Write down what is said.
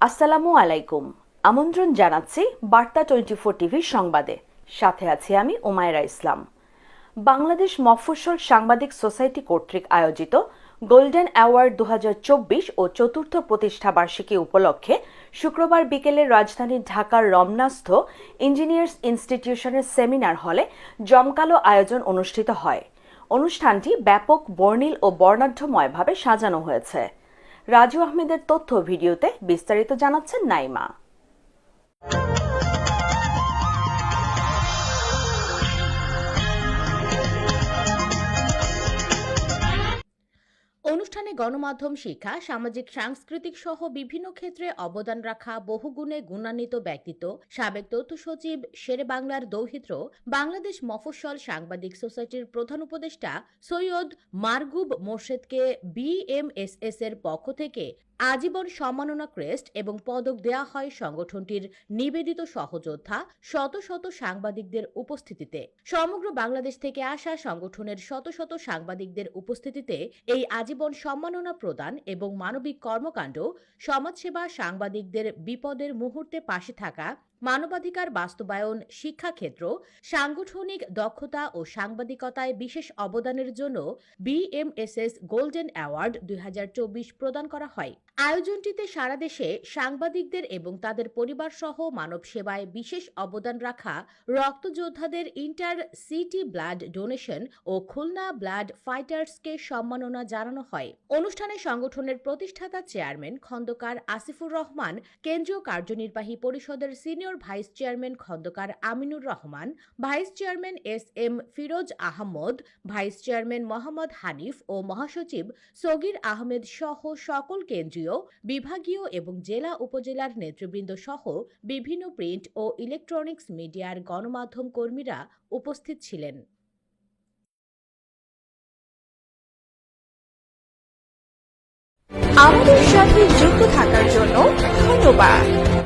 আসসালামু আলাইকুম। আমন্ত্রণ জানাচ্ছি বার্তা টোয়েন্টি ফোর টিভির সংবাদে। সাথে আছি আমি ওমায়রা ইসলাম। বাংলাদেশ মফস্বল সাংবাদিক সোসাইটি কর্তৃক আয়োজিত গোল্ডেন অ্যাওয়ার্ড দু হাজার চব্বিশ ও চতুর্থ প্রতিষ্ঠা বার্ষিকী উপলক্ষে শুক্রবার বিকেলে রাজধানী ঢাকার রমনাস্থ ইঞ্জিনিয়ার্স ইনস্টিটিউশনের সেমিনার হলে জমকালো আয়োজন অনুষ্ঠিত হয়। অনুষ্ঠানটি ব্যাপক, বর্ণিল ও বর্ণাঢ্যময়ভাবে সাজানো হয়েছে। রাজু আহমেদের তথ্য ভিডিওতে বিস্তারিত জানাচ্ছেন নাইমা। অনুষ্ঠানে গণমাধ্যম শিক্ষা, সামাজিক, সাংস্কৃতিক সহ বিভিন্ন ক্ষেত্রে অবদান রাখা বহুগুণে গুণান্বিত ব্যক্তিত্ব। সাবেক তথ্য সচিব শেরে বাংলার দৌহিত্র, বাংলাদেশ মফস্বল সাংবাদিক সোসাইটির প্রধান উপদেষ্টা সৈয়দ মারগুব মোর্শেদকে বিএমএসএস এর পক্ষ থেকে আজীবন সম্মাননা ক্রেস্ট এবং পদক দেয়া হয় সংগঠনটির নিবেদিত সহযোদ্ধা শত শত সাংবাদিকদের উপস্থিতিতে। সমগ্র বাংলাদেশ থেকে আসা সংগঠনের শত শত সাংবাদিকদের উপস্থিতিতে এই আজীবন সম্মাননা প্রদান এবং মানবিক কর্মকাণ্ড সমাজসেবা সাংবাদিকদের বিপদের মুহূর্তে পাশে থাকা মানবাধিকার বাস্তবায়ন শিক্ষাক্ষেত্র, সাংগঠনিক দক্ষতা ও সাংবাদিকতায় বিশেষ অবদানের জন্য বিএমএসএস গোল্ডেন অ্যাওয়ার্ড দুই প্রদান করা হয়। আয়োজনটিতে সারা দেশে সাংবাদিকদের এবং তাদের পরিবার সহ মানব সেবায় বিশেষ অবদান রাখা রক্তযোদ্ধাদের ইন্টার সিটি ব্লাড ডোনেশন ও খুলনা ব্লাড ফাইটার্সকে সম্মাননা জানানো হয়। অনুষ্ঠানে সংগঠনের প্রতিষ্ঠাতা চেয়ারম্যান খন্দকার আসিফুর রহমান, কেন্দ্রীয় কার্যনির্বাহী পরিষদের senior vice chairman Khandakar Aminur Rahman, vice chairman S M Firoz Ahmad, vice chairman Mohammad Hanif ও মহাসচিব সগির আহমেদ সহ সকল কেন্দ্রীয়, বিভাগীয় এবং জেলা উপজেলার নেতৃবৃন্দ সহ বিভিন্ন প্রিন্ট ও ইলেকট্রনিক্স মিডিয়ার গণমাধ্যম কর্মীরা উপস্থিত ছিলেন। আমাদের সাথে যুক্ত থাকার জন্য ধন্যবাদ।